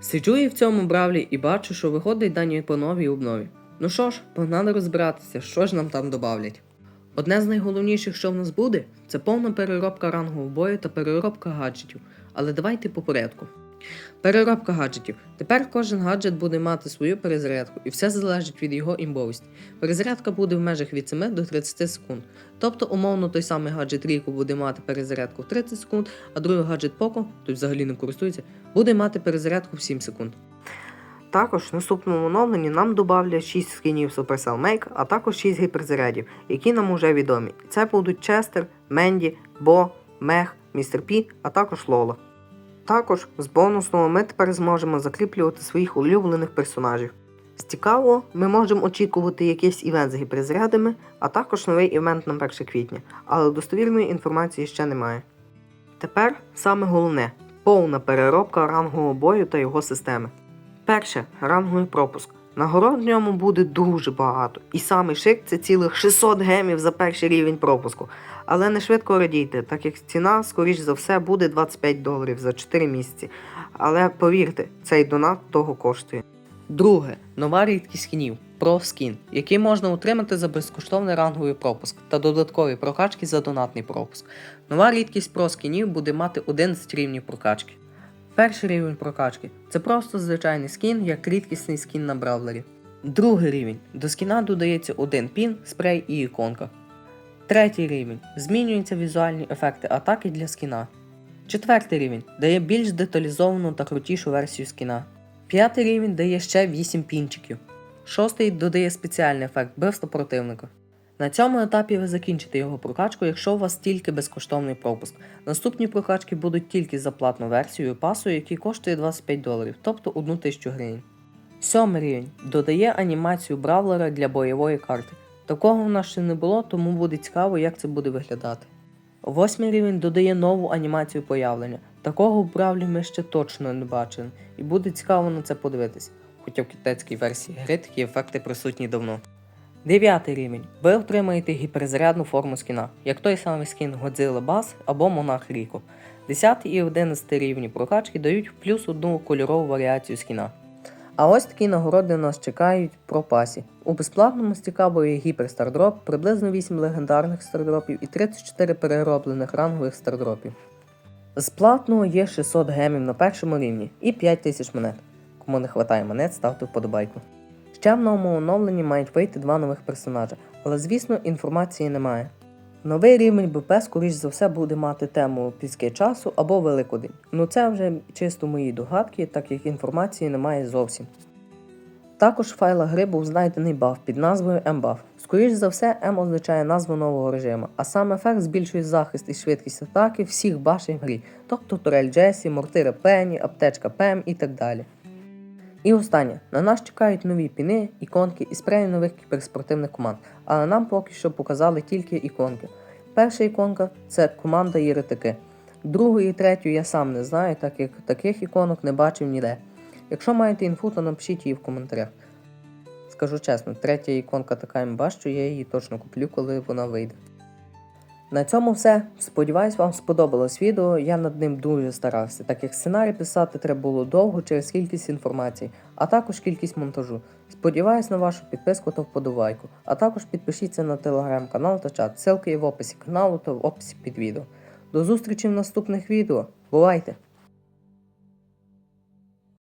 Сиджу і в цьому бравлі і бачу, що виходить дані по новій обнові. Ну що ж, погнали розбиратися, що ж нам там добавлять. Одне з найголовніших, що в нас буде, це повна переробка рангового бою та переробка гаджетів. Але давайте по порядку. Переробка гаджетів. Тепер кожен гаджет буде мати свою перезарядку, і все залежить від його імбовості. Перезарядка буде в межах від 7 до 30 секунд. Тобто, умовно, той самий гаджет Ріко буде мати перезарядку в 30 секунд, а другий гаджет Poco, той взагалі не користується, буде мати перезарядку в 7 секунд. Також в наступному оновленні нам додавлять 6 скінів Supercell Make, а також 6 гіперзарядів, які нам уже відомі. Це будуть Честер, Менді, Бо, Мех, Містер Пі, а також Лола. Також з бонусного ми тепер зможемо закріплювати своїх улюблених персонажів. З цікавого, ми можемо очікувати якийсь івент з гіперзарядами, а також новий івент на 1 квітня, але достовірної інформації ще немає. Тепер саме головне повна переробка рангового бою та його системи. Перше ранговий пропуск. Нагород в ньому буде дуже багато, і самий шик це цілих 600 гемів за перший рівень пропуску. Але не швидко радійте, так як ціна, скоріш за все, буде 25 доларів за 4 місяці. Але повірте, цей донат того коштує. Друге, нова рідкість Pro Skin, який можна отримати за безкоштовний ранговий пропуск та додаткові прокачки за донатний пропуск. Нова рідкість Pro скінів буде мати 11 рівнів прокачки. Перший рівень прокачки це просто звичайний скін, як рідкісний скін на бравлері. Другий рівень до скіна додається один пін, спрей і іконка. Третій рівень змінюються візуальні ефекти атаки для скіна. Четвертий рівень дає більш деталізовану та крутішу версію скіна. П'ятий рівень дає ще 8 пінчиків. Шостий додає спеціальний ефект вбивства противника. На цьому етапі ви закінчите його прокачку, якщо у вас тільки безкоштовний пропуск. Наступні прокачки будуть тільки за платну версію пасу, який коштує 25 доларів, тобто 1 тисячу гривень. Сьомий рівень додає анімацію бравлера для бойової карти. Такого в нас ще не було, тому буде цікаво, як це буде виглядати. Восьмий рівень додає нову анімацію появлення. Такого в бравлі ми ще точно не бачили, і буде цікаво на це подивитись, хоча в китайській версії гри такі ефекти присутні давно. Дев'ятий рівень. Ви отримаєте гіперзарядну форму скіна, як той самий скін Godzilla Bass або Монах Ріко. 10 і 11 рівні прокачки дають плюс одну кольорову варіацію скіна. А ось такі нагороди нас чекають про пасі. У безплатному стікабо є гіпер стардроп, приблизно 8 легендарних стардропів і 34 перероблених рангових стардропів. З платного є 600 гемів на першому рівні і 5000 монет. Кому не вистачає монет, ставте вподобайку. Ще в новому оновленні мають вийти два нових персонажа, але звісно інформації немає. Новий рівень БП, скоріш за все, буде мати тему піски часу або Великодень. Ну це вже чисто мої догадки, так як інформації немає зовсім. Також в файлах гри був знайдений баф під назвою M-Buff. Скоріш за все, M означає назву нового режиму, а сам ефект збільшує захист і швидкість атаки всіх башень в грі, тобто турель Джесі, мортира Пенні, аптечка Пем і так далі. І останнє, на нас чекають нові піни, іконки і спреї нових кіберспортивних команд, але нам поки що показали тільки іконки. Перша іконка це команда Єретики. Другу і третю я сам не знаю, так як таких іконок не бачив ніде. Якщо маєте інфу, то напишіть її в коментарях. Скажу чесно, третя іконка така імба, що я її точно куплю, коли вона вийде. На цьому все. Сподіваюсь, вам сподобалось відео. Я над ним дуже старався, так як сценарій писати треба було довго через кількість інформації, а також кількість монтажу. Сподіваюсь на вашу підписку та вподобайку, а також підпишіться на телеграм-канал та чат. Ссылки є в описі каналу та в описі під відео. До зустрічі в наступних відео. Бувайте!